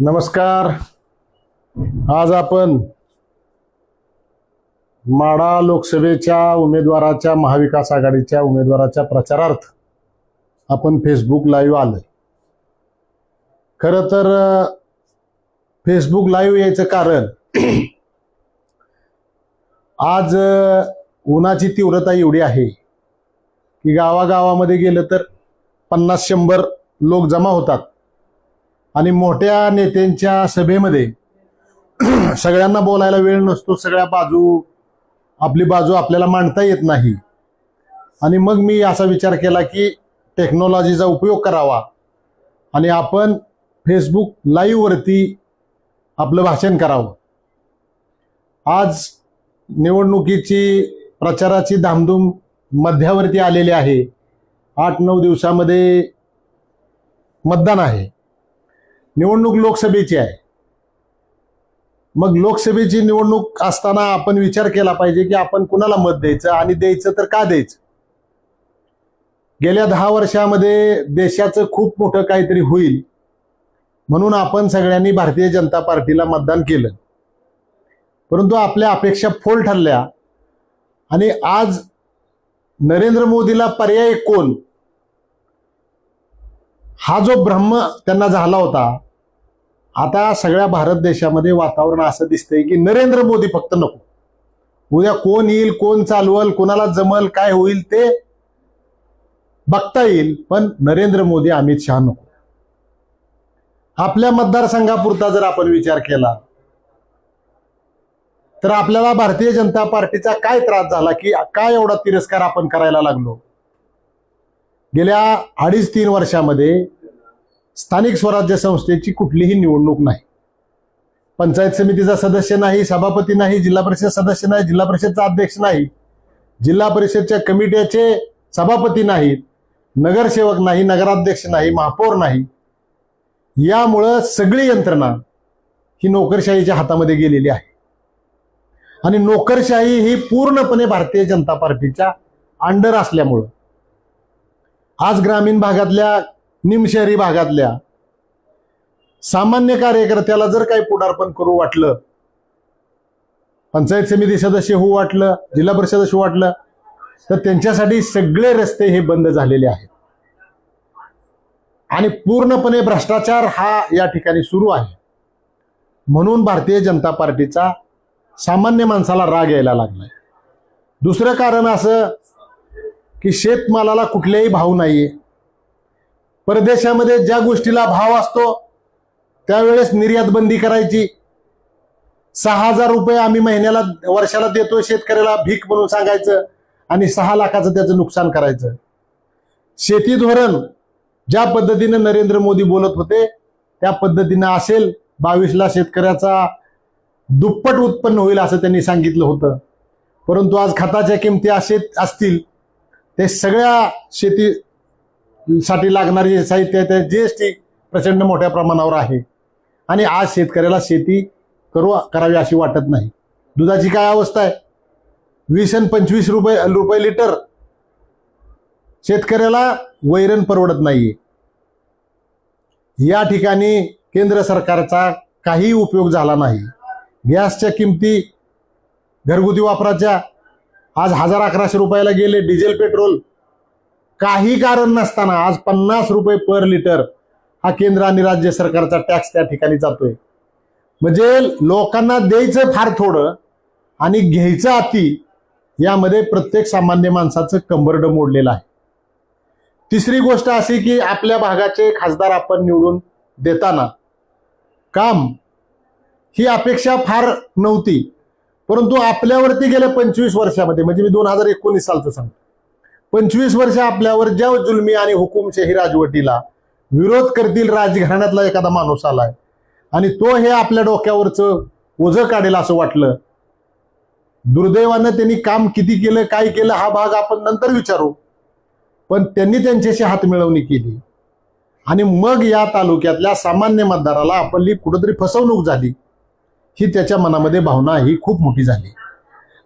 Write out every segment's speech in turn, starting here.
नमस्कार. आज आपण माडा लोकसभेच्या उमेदवाराच्या महाविकास आघाडीच्या उमेदवाराच्या प्रचारार्थ आपण फेसबुक लाईव्ह आलं खरं तर फेसबुक लाईव्ह यायचं कारण आज उन्हाची तीव्रता एवढी आहे की गावागावामध्ये गेलं तर पन्नास शंभर लोक जमा होतात. आणि मोठ्या नेत्यांच्या सभेमध्ये सगळ्यांना बोलायला वेळ नसतो सगळ्या बाजू आपली बाजू आपल्याला मांडता येत नाही. आणि मग मी असा विचार केला की टेक्नॉलॉजीचा उपयोग करावा. आणि आपण फेसबुक लाईव्हवरती आपलं भाषण करावं. आज निवडणुकीची प्रचाराची धामधूम मध्यावरती आलेली आहे. आठ नऊ दिवसामध्ये मतदान आहे. निवडणूक लोकसभेची आहे. मग लोकसभेची निवडणूक असताना आपण विचार केला पाहिजे की आपण कुणाला मत द्यायचं आणि द्यायचं तर का द्यायचं? गेल्या दहा वर्षामध्ये देशाचं खूप मोठं काहीतरी होईल म्हणून आपण सगळ्यांनी भारतीय जनता पार्टीला मतदान केलं. परंतु आपल्या अपेक्षा फोल ठरल्या आणि आज नरेंद्र मोदीला पर्याय कोण? हा जो ब्रह्म त्यांना झाला होता आता सगळ्या भारत देशामध्ये वातावरण असं दिसतंय की नरेंद्र मोदी फक्त नको. उद्या कोण येईल कोण चालवल कोणाला जमल काय होईल ते बघता येईल पण नरेंद्र मोदी अमित शहा नको. आपल्या मतदारसंघापुरता जर आपण विचार केला तर आपल्याला भारतीय जनता पार्टीचा काय त्रास झाला की काय एवढा तिरस्कार आपण करायला लागलो? गेल्या अडीच तीन वर्षामध्ये स्थानिक स्वराज्य संस्थेची कुठलीही निवडणूक नाही. पंचायत समितीचा सदस्य नाही सभापती नाही जिल्हा परिषद सदस्य नाही जिल्हा परिषदचा अध्यक्ष नाही जिल्हा परिषदच्या कमिट्याचे सभापती नाहीत नगरसेवक नाही नगराध्यक्ष नाही महापौर नाही. यामुळं सगळी यंत्रणा ही नोकरशाहीच्या हातामध्ये गेलेली आहे. आणि नोकरशाही ही पूर्णपणे भारतीय जनता पार्टीच्या अंडर असल्यामुळं आज ग्रामीण भागातल्या निमशहरी भागातल्या सामान्य कार्यकर्त्याला जर काही पुढारपण करू वाटलं पंचायत समिती सदस्य होऊ वाटलं जिल्हा परिषद सदस्य वाटलं तर त्यांच्यासाठी सगळे रस्ते हे बंद झालेले आहेत. आणि पूर्णपणे भ्रष्टाचार हा या ठिकाणी सुरू आहे. म्हणून भारतीय जनता पार्टीचा सामान्य माणसाला राग यायला लागलाय. दुसरं कारण असं की शेतमालाला कुठल्याही भाव नाहीये. परदेशामध्ये ज्या गोष्टीला भाव असतो त्यावेळेस निर्यात बंदी करायची. सहा हजार रुपये आम्ही महिन्याला वर्षाला देतो शेतकऱ्याला भीक म्हणून सांगायचं आणि सहा लाखाचं त्याचं नुकसान करायचं. शेती धोरण ज्या पद्धतीनं नरेंद्र मोदी बोलत होते त्या पद्धतीनं असेल. बावीसला शेतकऱ्याचा दुप्पट उत्पन्न होईल असं त्यांनी सांगितलं होतं. परंतु आज खताच्या किमती असे असतील. ते सगळ्या शेतीसाठी लागणारे जे साहित्य आहे ते जी एस टी प्रचंड मोठ्या प्रमाणावर आहे. आणि आज शेतकऱ्याला शेती करू करावी अशी वाटत नाही. दुधाची काय अवस्था आहे? वीस आणि पंचवीस रुपये रुपये लिटर शेतकऱ्याला वैरण परवडत नाहीये. या ठिकाणी केंद्र सरकारचा काही उपयोग झाला नाही. गॅसच्या किमती घरगुती वापराच्या आज हजार अकराशे रुपयाला गेले डिझेल पेट्रोल. काही कारण नसताना आज पन्नास रुपये पर लिटर हा केंद्र आणि राज्य सरकारचा टॅक्स त्या ठिकाणी जातोय. म्हणजे लोकांना द्यायचं फार थोडं आणि घ्यायचं अति यामध्ये प्रत्येक सामान्य माणसाचं कंबरड मोडलेलं आहे. तिसरी गोष्ट अशी की आपल्या भागाचे खासदार आपण निवडून देताना काम ही अपेक्षा फार नव्हती. परंतु आपल्यावरती गेल्या पंचवीस वर्षामध्ये म्हणजे मी दोन हजार एकोणीस सालचं सांगतो. पंचवीस वर्ष आपल्यावर ज्या जुलमी आणि हुकुमशाही राजवटीला विरोध करतील राजघराण्यातला एखादा माणूस आलाय आणि तो हे आपल्या डोक्यावरचं ओझं काढेल असं वाटलं दुर्दैवानं त्यांनी काम किती केलं काय केलं हा भाग आपण नंतर विचारू. पण त्यांनी त्यांच्याशी हात मिळवणी केली. आणि मग या तालुक्यातल्या सामान्य मतदाराला आपली कुठंतरी फसवणूक झाली. ही त्याच्या मनामध्ये भावना ही खूप मोठी झाली.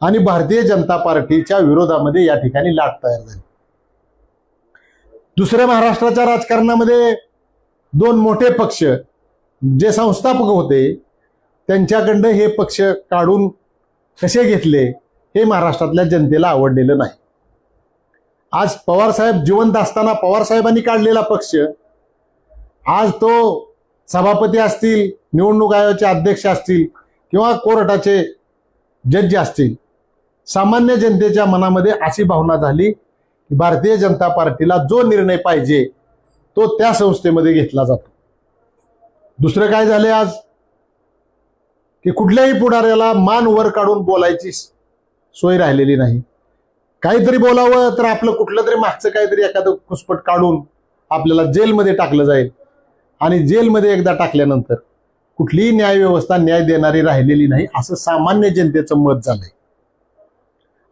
आणि भारतीय जनता पार्टीच्या विरोधामध्ये या ठिकाणी लाट तयार झाली. दुसऱ्या महाराष्ट्राच्या राजकारणामध्ये दोन मोठे पक्ष जे संस्थापक होते त्यांच्याकडनं हे पक्ष काढून कसे घेतले हे महाराष्ट्रातल्या जनतेला आवडलेलं नाही. आज पवारसाहेब जिवंत असताना पवारसाहेबांनी काढलेला पक्ष आज तो सभापती असतील निवडणूक आयोगाचे अध्यक्ष असतील किंवा कोर्टाचे जज असतील सामान्य जनतेच्या मनामध्ये अशी भावना झाली की भारतीय जनता पार्टीला जो निर्णय पाहिजे तो त्या संस्थेमध्ये घेतला जातो. दुसरं काय झाले आज? की कुठल्याही पुढाऱ्याला मान वर काढून बोलायची सोय राहिलेली नाही. काहीतरी बोलावं तर आपलं कुठलं तरी मागचं काहीतरी एखादं कुसपट काढून आपल्याला जेलमध्ये टाकलं जाईल. आणि जेलमध्ये एकदा टाकल्यानंतर कुठलीही न्याय व्यवस्था न्याय देणारी राहिलेली नाही असं सामान्य जनतेचं मत झालंय.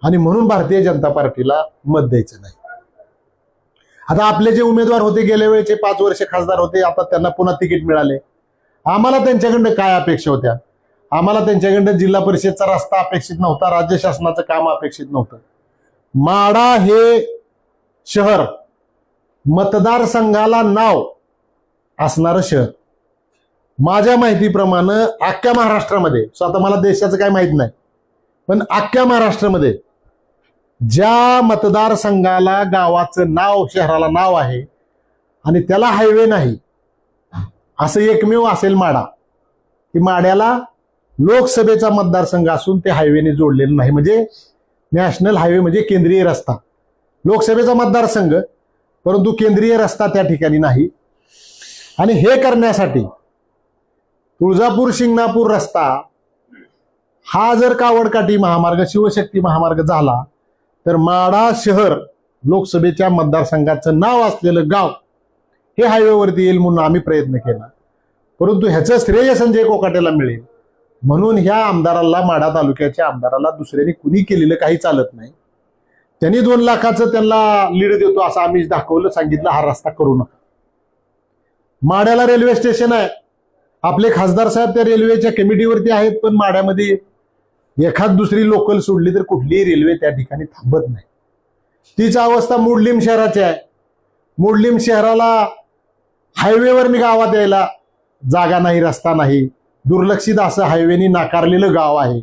आणि म्हणून भारतीय जनता पार्टीला मत द्यायचं नाही. आता आपले जे उमेदवार होते गेल्या वेळेचे पाच वर्ष खासदार होते आता त्यांना पुन्हा तिकीट मिळाले. आम्हाला त्यांच्याकडनं काय अपेक्षा होत्या? आम्हाला त्यांच्याकडनं जिल्हा परिषदचा रस्ता अपेक्षित नव्हता राज्य शासनाचं काम अपेक्षित नव्हतं. माडा हे शहर मतदारसंघाला नाव असणारं शहर. माझ्या माहितीप्रमाणे अख्ख्या महाराष्ट्रामध्ये स्वतः मला देशाचं काय माहीत नाही पण अख्ख्या महाराष्ट्रामध्ये ज्या मतदारसंघाला गावाचं नाव शहराला नाव आहे आणि त्याला हायवे नाही असं एकमेव असेल माडा की माड्याला लोकसभेचा मतदारसंघ असून ते हायवेने जोडलेलं नाही. म्हणजे नॅशनल हायवे म्हणजे केंद्रीय रस्ता. लोकसभेचा मतदारसंघ परंतु केंद्रीय रस्ता त्या ठिकाणी नाही. आणि हे करण्यासाठी तुळजापूर शिंगणापूर रस्ता हा जर कावडकाठी महामार्ग शिवशक्ती महामार्ग झाला तर माडा शहर लोकसभेच्या मतदारसंघाचं नाव असलेलं गाव हे हायवेवरती येईल म्हणून आम्ही प्रयत्न केला. परंतु ह्याचं श्रेय संजय कोकाटेला मिळेल. म्हणून ह्या आमदाराला माडा तालुक्याच्या आमदाराला दुसऱ्याने कुणी केलेलं काही चालत नाही. त्यांनी दोन लाखाचं त्यांना लीड देतो असं आम्ही दाखवलं सांगितलं हा रस्ता करू नका. माड्याला रेल्वे स्टेशन आहे. आपले खासदार साहेब त्या रेल्वेच्या कमिटीवरती आहेत पण माड्यामध्ये एखाद दुसरी लोकल सोडली तर कुठलीही रेल्वे त्या ठिकाणी थांबत नाही. तीच अवस्था मुडलिम शहराची आहे. मुडलिम शहराला हायवेवर गावात यायला जागा नाही रस्ता नाही. दुर्लक्षित असं हायवेनी नाकारलेलं गाव आहे.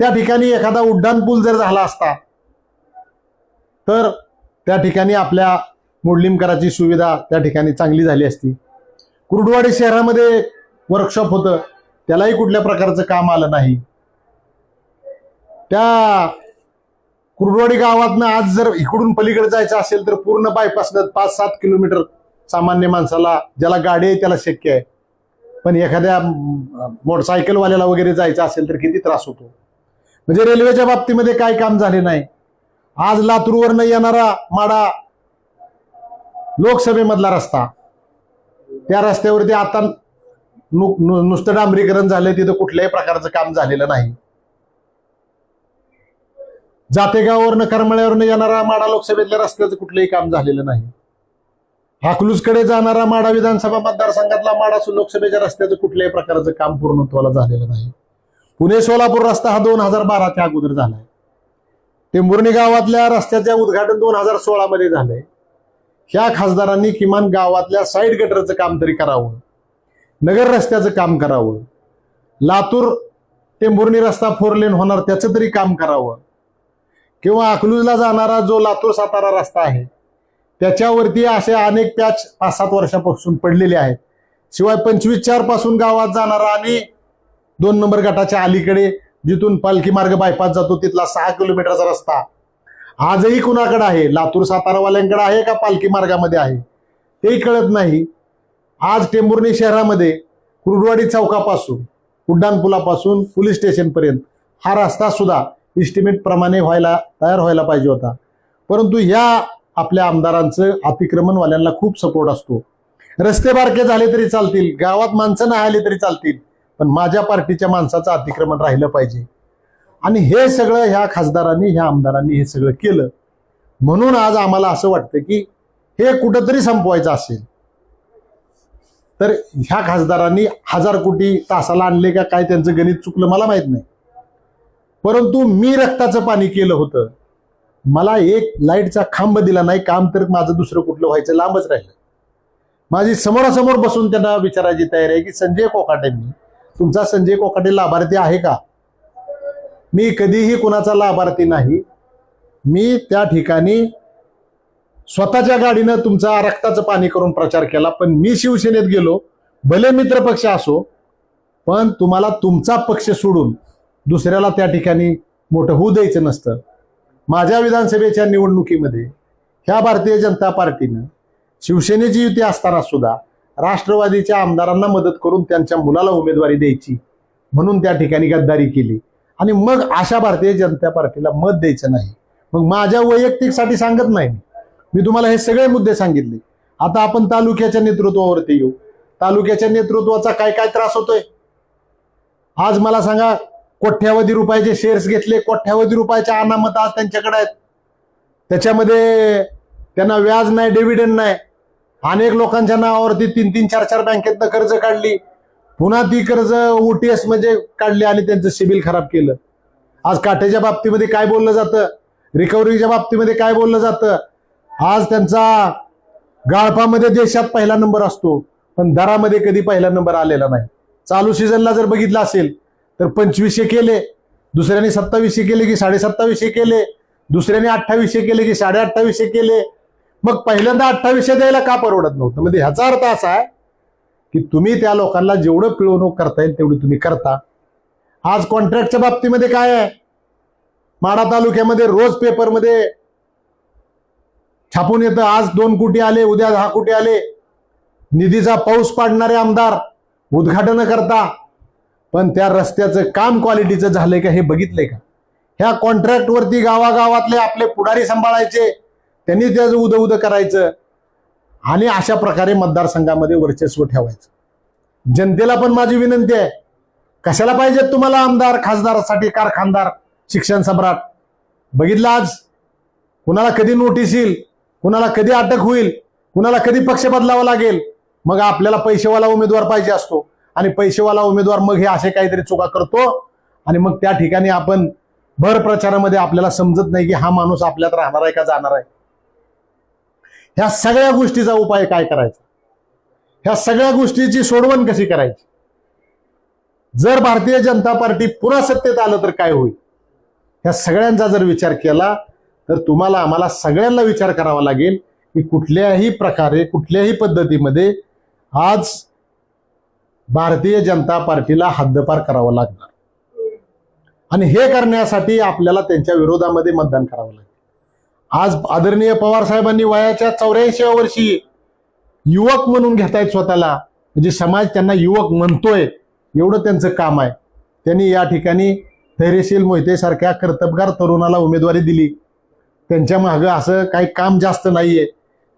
त्या ठिकाणी एखादा उड्डाण पूल जर झाला असता तर त्या ठिकाणी आपल्या मुडलिमकराची सुविधा त्या ठिकाणी चांगली झाली असती. कुर्डवाडी शहरामध्ये वर्कशॉप होतं. त्यालाही कुठल्या प्रकारचं काम आलं नाही. त्या कुरडवाडी गावातनं आज जर इकडून पलीकडे जायचं असेल तर पूर्ण बायपासनं पाच सात किलोमीटर सामान्य माणसाला ज्याला गाडी आहे त्याला शक्य आहे. पण एखाद्या मोटरसायकलवाल्याला वगैरे जायचं असेल तर किती त्रास होतो. म्हणजे रेल्वेच्या बाबतीमध्ये काय काम झाले नाही. आज लातूरवरनं येणारा माडा लोकसभेमधला रस्ता. त्या रस्त्यावरती आता नु, नु, नुसतं डांबरीकरण झालंय तिथं कुठल्याही प्रकारचं काम झालेलं नाही. जातेगाववरनं करमळ्यावरनं येणारा माडा लोकसभेतल्या रस्त्याचं कुठलंही काम झालेलं नाही. हाकलूजकडे जाणारा माडा विधानसभा मतदारसंघातला माडा लोकसभेच्या रस्त्याचं कुठल्याही प्रकारचं काम पूर्णत्वाला झालेलं नाही. पुणे सोलापूर रस्ता हा दोन हजार बाराच्या अगोदर झालाय. टेंभुर्णी गावातल्या रस्त्याच्या उद्घाटन दोन हजार सोळा मध्ये झालंय. ह्या खासदारांनी किमान गावातल्या साईड गटरचं काम तरी करावं. नगर रस्त्याचं काम करावं. लातूर टेंभुर्णी रस्ता फोर लेन होणार त्याचं तरी काम करावं. किंवा अकलूजला जाणारा जो लातूर सातारा रस्ता आहे त्याच्यावरती असे अनेक पॅच पाच सात वर्षापासून पडलेले आहेत. शिवाय पंचवीस चारपासून गावात जाणारा आणि दोन नंबर गटाच्या अलीकडे जिथून पालखी मार्ग बायपास जातो तिथला सहा किलोमीटरचा रस्ता. आजही कुणाकडे आहे? लातूर सातारावाल्यांकडे आहे का पालखी मार्गामध्ये आहे? तेही कळत नाही. आज टेंभुर्णी शहरामध्ये कुर्डवाडी चौकापासून उड्डाणपुलापासून पोलीस स्टेशनपर्यंत हा रस्ता सुद्धा इस्टिमेट प्रमाणे व्हायला तयार व्हायला पाहिजे होता. परंतु या आपल्या आमदारांचं अतिक्रमणवाल्यांना खूप सपोर्ट असतो. रस्ते बारके झाले तरी चालतील गावात माणसं नाही आली तरी चालतील पण माझ्या पार्टीच्या माणसाचं अतिक्रमण राहिलं पाहिजे. आणि हे सगळं ह्या खासदारांनी ह्या आमदारांनी हे सगळं केलं. म्हणून आज आम्हाला असं वाटतं की हे कुठंतरी संपवायचं असेल. तर ह्या खासदारांनी हजार कोटी तासाला आणले का काय त्यांचं गणित चुकलं मला माहीत नाही. परंतु मी रक्ताचं पाणी केलं होतं. मला एक लाईटचा खांब दिला नाही काम तर माझं दुसरं कुठलं व्हायचं लांबच राहिलं. माझी समोरासमोर बसून त्यांना विचारायची तयारी आहे की संजय कोकाटेंनी तुमचा संजय कोकाटे लाभार्थी आहे का? मी कधीही कुणाचा लाभार्थी नाही. मी त्या ठिकाणी स्वतःच्या गाडीनं तुमचा रक्ताचं पाणी करून प्रचार केला पण मी शिवसेनेत गेलो भले मित्र पक्ष असो पण तुम्हाला तुमचा पक्ष सोडून दुसऱ्याला त्या ठिकाणी मोठं होऊ द्यायचं नसतं. माझ्या विधानसभेच्या निवडणुकीमध्ये ह्या भारतीय जनता पार्टीनं शिवसेनेची युती असताना सुद्धा राष्ट्रवादीच्या आमदारांना मदत करून त्यांच्या मुलाला उमेदवारी द्यायची म्हणून त्या ठिकाणी गद्दारी केली. आणि मग अशा भारतीय जनता पार्टीला मत द्यायचं नाही. मग माझ्या वैयक्तिकसाठी सांगत नाही मी. तुम्हाला हे सगळे मुद्दे सांगितले. आता आपण तालुक्याच्या नेतृत्वावरती येऊ. तालुक्याच्या नेतृत्वाचा काय काय त्रास होतोय? आज मला सांगा कोट्यावधी रुपयाचे शेअर्स घेतले कोट्यावधी रुपयाच्या अनामत आज त्यांच्याकडे आहेत. त्याच्यामध्ये त्यांना व्याज नाही डिव्हिडंड नाही. अनेक लोकांच्या नावावरती तीन तीन चार चार बँकेतनं कर्ज काढली. पुन्हा ती कर्ज ओटीएस म्हणजे काढली आणि त्यांचं सिबिल खराब केलं. आज काठ्याच्या बाबतीमध्ये काय बोललं जातं? रिकव्हरीच्या बाबतीमध्ये काय बोललं जातं? आज त्यांचा गाळपामध्ये देशात पहिला नंबर असतो पण दरामध्ये कधी पहिला नंबर आलेला नाही. चालू सीझनला जर बघितलं असेल तर पंचवीसशे केले दुसऱ्याने सत्तावीसशे केले की साडे सत्तावीसशे केले दुसऱ्याने अठ्ठावीसशे केले की साडे अठ्ठावीसशे केले. मग पहिल्यांदा अठ्ठावीसशे द्यायला का परवडत नव्हतं? म्हणजे ह्याचा अर्थ असा आहे की तुम्ही त्या लोकांना जेवढं पिळवणूक करता येईल तेवढी तुम्ही करता. आज कॉन्ट्रॅक्टच्या बाबतीमध्ये काय आहे? माडा तालुक्यामध्ये रोज पेपरमध्ये छापून येतं. आज दोन कोटी आले उद्या दहा कोटी आले. निधीचा पाऊस पाडणारे आमदार उद्घाटन करता. पण त्या रस्त्याचं काम क्वालिटीचं झालंय का हे बघितलंय का? ह्या कॉन्ट्रॅक्टवरती गावागावातले आपले पुढारी सांभाळायचे. त्यांनी त्याचं उद उद करायचं. आणि अशा प्रकारे मतदारसंघामध्ये वर्चस्व ठेवायचं. जनतेला पण माझी विनंती आहे. कशाला पाहिजेत तुम्हाला आमदार खासदारासाठी कारखानदार शिक्षण सम्राट? बघितलं आज? कुणाला कधी नोटीस येईल? कुणाला कधी अटक होईल कुणाला कधी पक्ष बदलावा लागेल मग आपल्याला पैसेवाला उमेदवार पाहिजे असतो. आणि पैसेवाला उमेदवार मग हे असे काहीतरी चुका करतो. आणि मग त्या ठिकाणी आपण भर प्रचारामध्ये आपल्याला समजत नाही की हा माणूस आपल्यात राहणार आहे का जाणार आहे. ह्या सगळ्या गोष्टीचा उपाय काय करायचा? ह्या सगळ्या गोष्टीची सोडवण कशी करायची? जर भारतीय जनता पार्टी पुन्हा सत्तेत आलं तर काय होईल? ह्या सगळ्यांचा जर विचार केला तर तुम्हाला आम्हाला सगळ्यांना विचार करावा लागेल की कुठल्याही प्रकारे कुठल्याही पद्धतीमध्ये आज भारतीय जनता पार्टीला हद्दपार करावं लागणार. आणि हे करण्यासाठी आपल्याला त्यांच्या विरोधामध्ये मतदान करावं लागेल. आज आदरणीय पवार साहेबांनी वयाच्या चौऱ्याऐंशीव्या वर्षी युवक म्हणून घेतायत स्वतःला. म्हणजे समाज त्यांना युवक म्हणतोय एवढं त्यांचं काम आहे. त्यांनी या ठिकाणी धैर्यशील मोहितेसारख्या कर्तबगार तरुणाला उमेदवारी दिली. त्यांच्या मागं असं काही काम जास्त नाहीये.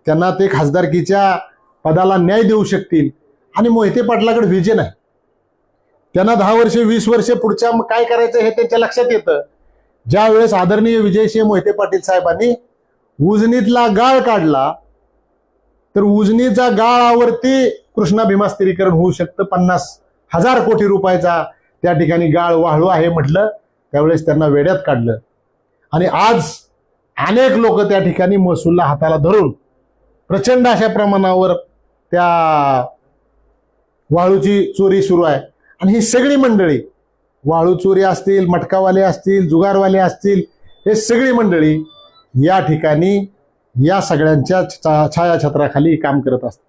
त्यांना ते खासदारकीच्या पदाला न्याय देऊ शकतील. आणि मोहिते पाटलाकडे विजन आहे. त्यांना दहा वर्षे वीस वर्षे पुढच्या काय करायचं हे त्यांच्या लक्षात येतं. ज्या वेळेस आदरणीय विजयसिंह मोहिते पाटील साहेबांनी उजनीतला गाळ काढला तर उजनीचा गाळावरती कृष्णा भीमास्थिरीकरण होऊ शकतं. पन्नास हजार कोटी रुपयाचा त्या ठिकाणी गाळ वाहळू आहे म्हटलं. त्यावेळेस त्यांना वेड्यात काढलं. आणि आज अनेक लोक त्या ठिकाणी महसूलला हाताला धरून प्रचंड अशा प्रमाणावर त्या वाळूची चोरी सुरू आहे. आणि ही सगळी मंडळी वाळू चोरी असतील मटकावाले असतील जुगारवाले असतील हे सगळी मंडळी या ठिकाणी या सगळ्यांच्या छा- छायाछत्राखाली काम करत असतात.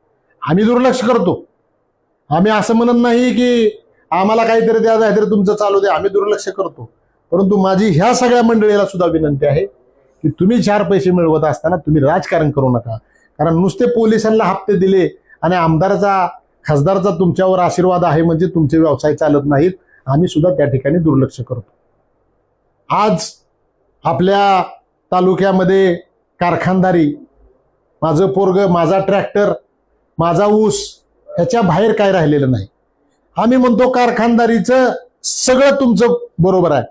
आम्ही दुर्लक्ष करतो. आम्ही असं म्हणत नाही की आम्हाला काहीतरी द्या काहीतरी तुमचं चालू द्या आम्ही दुर्लक्ष करतो. परंतु माझी ह्या सगळ्या मंडळीला सुद्धा विनंती आहे की तुम्ही चार पैसे मिळवत असताना तुम्ही राजकारण करू नका. कारण नुसते पोलिसांना हप्ते दिले आणि आमदाराचा खासदारचा तुमच्यावर आशीर्वाद आहे म्हणजे तुमचे व्यवसाय चालत नाहीत आम्ही सुद्धा त्या ठिकाणी दुर्लक्ष करतो. आज आपल्या तालुक्यामध्ये कारखानदारी माझं पोरग माझा ट्रॅक्टर माझा ऊस ह्याच्या बाहेर काय राहिलेलं नाही. आम्ही म्हणतो कारखानदारीचं सगळं तुमचं बरोबर आहे.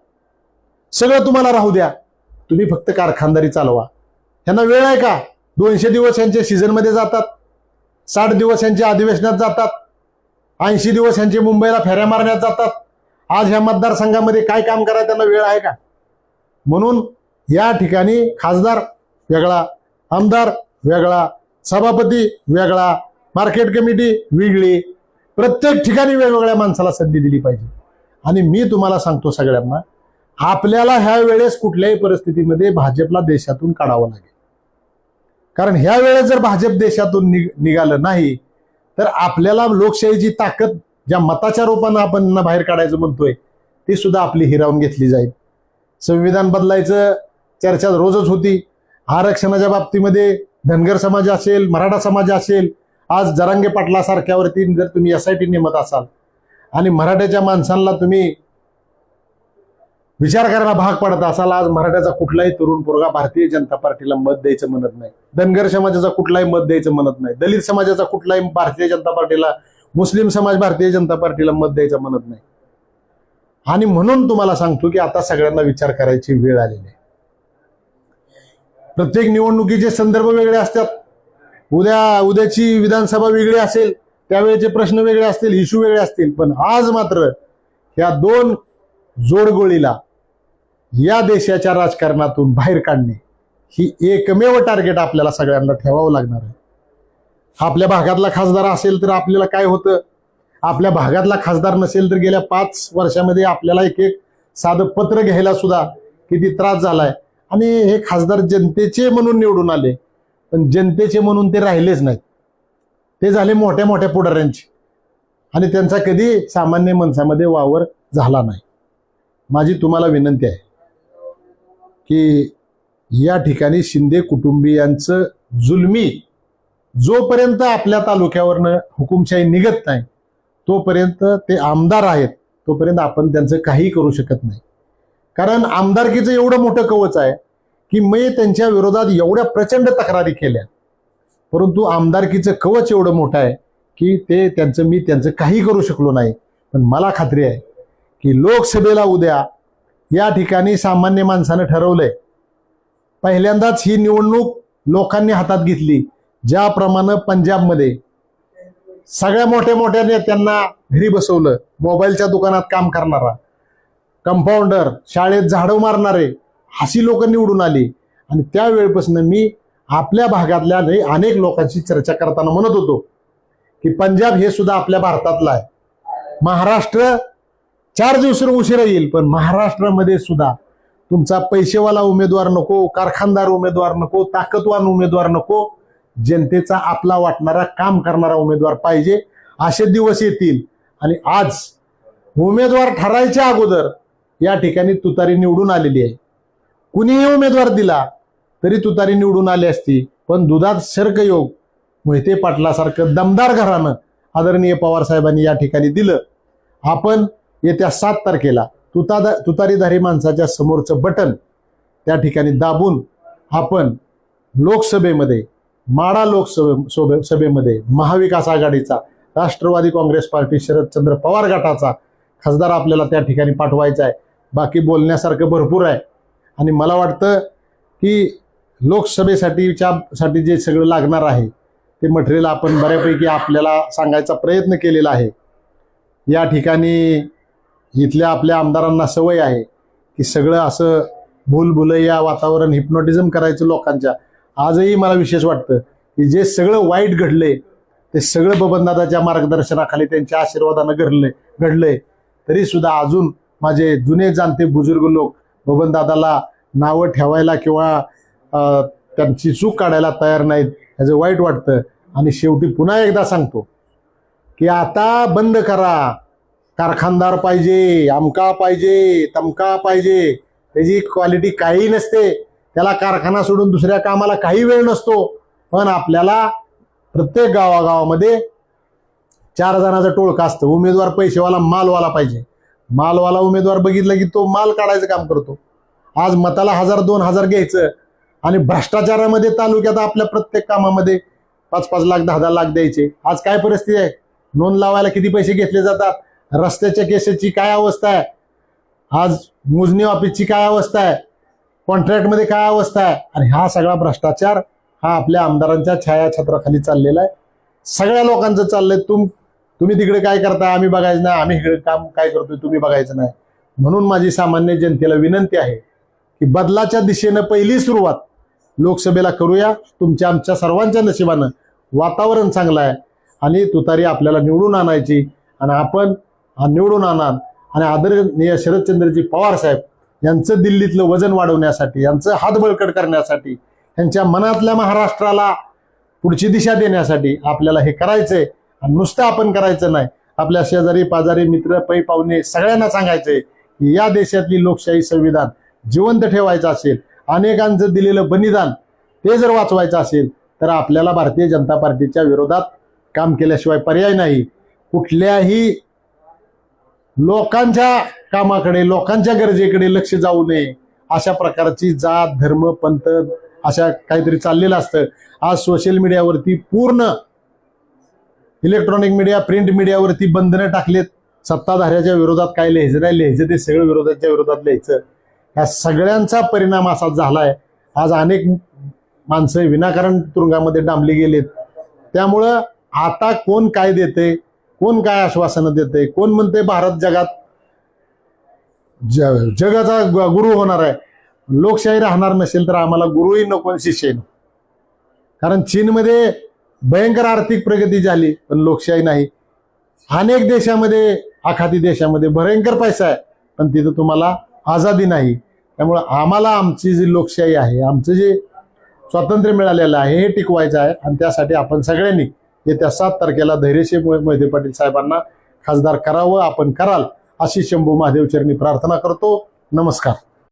सगळं तुम्हाला राहू द्या. तुम्ही फक्त कारखानदारी चालवा. ह्यांना वेळ आहे का? दोनशे दिवस यांच्या सीझनमध्ये जातात. साठ दिवस यांच्या अधिवेशनात जातात. ऐंशी दिवस यांचे मुंबईला फेऱ्या मारण्यात जातात. आज ह्या मतदारसंघामध्ये काय काम करायला त्यांना वेळ आहे का? म्हणून या ठिकाणी खासदार वेगळा आमदार वेगळा सभापती वेगळा मार्केट कमिटी वेगळी प्रत्येक ठिकाणी वेगवेगळ्या माणसाला संधी दिली पाहिजे. आणि मी तुम्हाला सांगतो सगळ्यांना आपल्याला ह्या वेळेस कुठल्याही परिस्थितीमध्ये भाजपला देशातून काढावं लागेल. कारण ह्या वेळेस जर भाजप देशातून निघालं नाही तर आपल्याला लोकशाहीची ताकद ज्या मताच्या रूपानं आपण बाहेर काढायचं म्हणतोय ती सुद्धा आपली हिरावून घेतली जाईल. संविधान बदलायचं चर्चा रोजच होती. आरक्षणाच्या बाबतीमध्ये धनगर समाज असेल मराठा समाज असेल आज जरांगे पाटलासारख्यावरती जर तुम्ही एस आय टी नेमत असाल आणि मराठ्याच्या माणसांना तुम्ही विचार करायला भाग पडत असाल आज मराठ्याचा कुठलाही तरुण पोरगा भारतीय जनता पार्टीला मत द्यायचं म्हणत नाही. धनगर समाजाचा कुठलाही मत द्यायचं म्हणत नाही. दलित समाजाचा कुठलाही भारतीय जनता पार्टीला मुस्लिम समाज भारतीय जनता पार्टीला मत द्यायचं म्हणत नाही. आणि म्हणून तुम्हाला सांगतो की आता सगळ्यांना विचार करायची वेळ आलेली आहे. प्रत्येक निवडणुकीचे संदर्भ वेगळे असतात उद्या उद्याची विधानसभा वेगळी असेल त्यावेळेचे प्रश्न वेगळे असतील इश्यू वेगळे असतील पण आज मात्र या दोन जोडगोळीला या देशाच्या राजकारणातून बाहेर काढणे ही एकमेव टार्गेट आपल्याला सगळ्यांना ठेवावं लागणार आहे. आपल्या भागातला खासदार असेल तर आपल्याला काय होतं? आपल्या भागातला खासदार नसेल तर गेल्या पाच वर्षामध्ये आपल्याला एक एक साधं पत्र घ्यायला सुद्धा किती त्रास झालाय. आणि हे खासदार जनतेचे म्हणून निवडून आले पण जनतेचे म्हणून ते राहिलेच नाहीत. ते झाले मोठ्या मोठ्या पुढाऱ्यांचे. आणि त्यांचा कधी सामान्य माणसामध्ये वावर झाला नाही. माझी तुम्हाला विनंती आहे की या ठिकाणी शिंदे कुटुंबियांचं जुलमी जोपर्यंत आपल्या तालुक्यावरनं हुकुमशाही निघत नाही तोपर्यंत ते आमदार आहेत तोपर्यंत आपण त्यांचं काही करू शकत नाही. कारण आमदारकीचं एवढं मोठं कवच आहे की मी त्यांच्या विरोधात एवढ्या प्रचंड तक्रारी केल्या. परंतु आमदारकीचं कवच एवढं मोठं आहे की ते त्यांचं मी त्यांचं काही करू शकलो नाही. पण मला खात्री आहे की लोकसभेला उद्या या ठिकाणी सामान्य माणसानं ठरवलंय. पहिल्यांदाच ही निवडणूक लोकांनी हातात घेतली ज्याप्रमाणे पंजाबमध्ये सगळ्या मोठ्या मोठ्या नेत्यांना घरी बसवलं मोबाईलच्या दुकानात काम करणारा कंपाऊंडर शाळेत झाडं मारणारे अशी लोक निवडून आली. आणि त्यावेळेपासून मी आपल्या भागातल्या अनेक लोकांशी चर्चा करताना म्हणत होतो की पंजाब हे सुद्धा आपल्या भारतातलं आहे. महाराष्ट्र चार दिवस उशिरा येईल पण महाराष्ट्रामध्ये सुद्धा तुमचा पैसेवाला उमेदवार नको कारखानदार उमेदवार नको ताकदवान उमेदवार नको जनतेचा आपला वाटणारा काम करणारा उमेदवार पाहिजे. असे दिवस येतील आणि आज उमेदवार ठरायच्या अगोदर या ठिकाणी तुतारी निवडून आलेली आहे. कुणीही उमेदवार दिला तरी तुतारी निवडून आली असती पण दुधात सर्कयोग मोहिते पाटलासारखं दमदार घरानं आदरणीय पवार साहेबांनी या ठिकाणी दिलं. आपण येत्या सात तारखेला तुता तुतारीधारी माणसाच्या समोरचं बटन त्या ठिकाणी दाबून आपण लोकसभेमध्ये माडा लोकसभे सोभे सभेमध्ये महाविकास आघाडीचा राष्ट्रवादी काँग्रेस पार्टी शरदचंद्र पवार गटाचा खासदार आपल्याला त्या ठिकाणी पाठवायचा आहे. बाकी बोलण्यासारखं भरपूर आहे. आणि मला वाटतं की लोकसभेसाठीच्या साठी जे सगळं लागणार आहे ते मटेरियल आपण बऱ्यापैकी आपल्याला सांगायचा प्रयत्न केलेला आहे. या ठिकाणी इथल्या आपल्या आमदारांना सवय आहे की सगळं असं भूलभुलैया वातावरण हिप्नोटिझम करायचं लोकांच्या. आजही मला विशेष वाटतं की जे सगळं वाईट घडले ते सगळं बबनदादाच्या मार्गदर्शनाखाली त्यांच्या आशीर्वादानं घडले घडलंय. तरी सुद्धा अजून माझे जुने जाणते बुजुर्ग लोक बबनदादाला नावं ठेवायला किंवा त्यांची चूक काढायला तयार नाहीत ह्याचं वाईट वाटतं. आणि शेवटी पुन्हा एकदा सांगतो की आता बंद करा. कारखानदार पाहिजे आमका पाहिजे तमका पाहिजे त्याची क्वालिटी काही नसते. त्याला कारखाना सोडून दुसऱ्या कामाला काही वेळ नसतो. पण आपल्याला प्रत्येक गावागावामध्ये चार जणाचं टोळका असतं. उमेदवार पैसेवाला मालवाला पाहिजे. मालवाला उमेदवार बघितला की तो माल काढायचं काम करतो. आज मताला हजार दोन हजार घ्यायचं आणि भ्रष्टाचारामध्ये तालुक्यात आपल्या प्रत्येक कामामध्ये पाच पाच लाख दहा दहा लाख द्यायचे. आज काय परिस्थिती आहे? नोंद लावायला किती पैसे घेतले जातात? रस्त्याच्या केसेसची काय अवस्था आहे? आज मोजणी ऑफिसची काय अवस्था आहे? कॉन्ट्रॅक्टमध्ये काय अवस्था आहे? आणि हा सगळा भ्रष्टाचार हा आपल्या आमदारांच्या छायाछत्राखाली चाललेला आहे. सगळ्या लोकांचं चाललंय. तुम तुम्ही तिकडे काय करताय आम्ही बघायचं नाही. आम्ही इकडे काम काय करतोय? तुम्ही बघायचं नाही. म्हणून माझी सामान्य जनतेला विनंती आहे की बदलाच्या दिशेनं पहिली सुरुवात लोकसभेला करूया. तुमच्या आमच्या सर्वांच्या नशिबानं वातावरण चांगलं आहे आणि तुतारी आपल्याला निवडून आणायची. आणि आपण निवडून आणा आणि आदरणीय शरदचंद्रजी पवार साहेब यांचं दिल्लीतलं वजन वाढवण्यासाठी यांचं हात बळकट करण्यासाठी यांच्या मनातल्या महाराष्ट्राला पुढची दिशा देण्यासाठी आपल्याला हे करायचंय. आणि नुसतं आपण करायचं नाही. आपल्या शेजारी पाजारी मित्र पै पाहुणे सगळ्यांना सांगायचंय की या देशातली लोकशाही संविधान जिवंत ठेवायचं असेल अनेकांचं दिलेलं बलिदान ते जर वाचवायचं असेल तर आपल्याला भारतीय जनता पार्टीच्या विरोधात काम केल्याशिवाय पर्याय नाही. कुठल्याही लोकांच्या कामाकडे लोकांच्या गरजेकडे लक्ष जाऊ नये. अशा प्रकारची जात धर्म पंथ अशा काहीतरी चाललेलं असतं. आज सोशल मीडियावरती पूर्ण इलेक्ट्रॉनिक मीडिया प्रिंट मीडियावरती बंधनं टाकलेत. सत्ताधाऱ्याच्या विरोधात काय लिहायचं नाही लिहायचं ते सगळं विरोधाच्या विरोधात लिहायचं. या सगळ्यांचा परिणाम असा झालाय. आज अनेक माणसं विनाकारण तुरुंगामध्ये डांबली गेलीत. त्यामुळं आता कोण काय देते कोण काय आश्वासनं देते कोण म्हणते भारत जगात? ज- जगाचा गुरु होणार आहे. लोकशाही राहणार नसेल तर आम्हाला गुरुही नको आणि शिष्यही नको. कारण चीनमध्ये भयंकर आर्थिक प्रगती झाली पण लोकशाही नाही. अनेक देशामध्ये आखाती देशामध्ये भयंकर पैसा आहे पण तिथं तुम्हाला आझादी नाही. त्यामुळं आम्हाला आमची जी लोकशाही आहे आमचं जे स्वातंत्र्य मिळालेलं आहे हे टिकवायचं आहे आणि त्यासाठी आपण सगळ्यांनी येत्या सात तारखेला धैर्यशील मोहिते मोहिते पाटील साहेबांना खासदार करावं आपण कराल अशी शंभू महादेव चरणी प्रार्थना करतो. नमस्कार.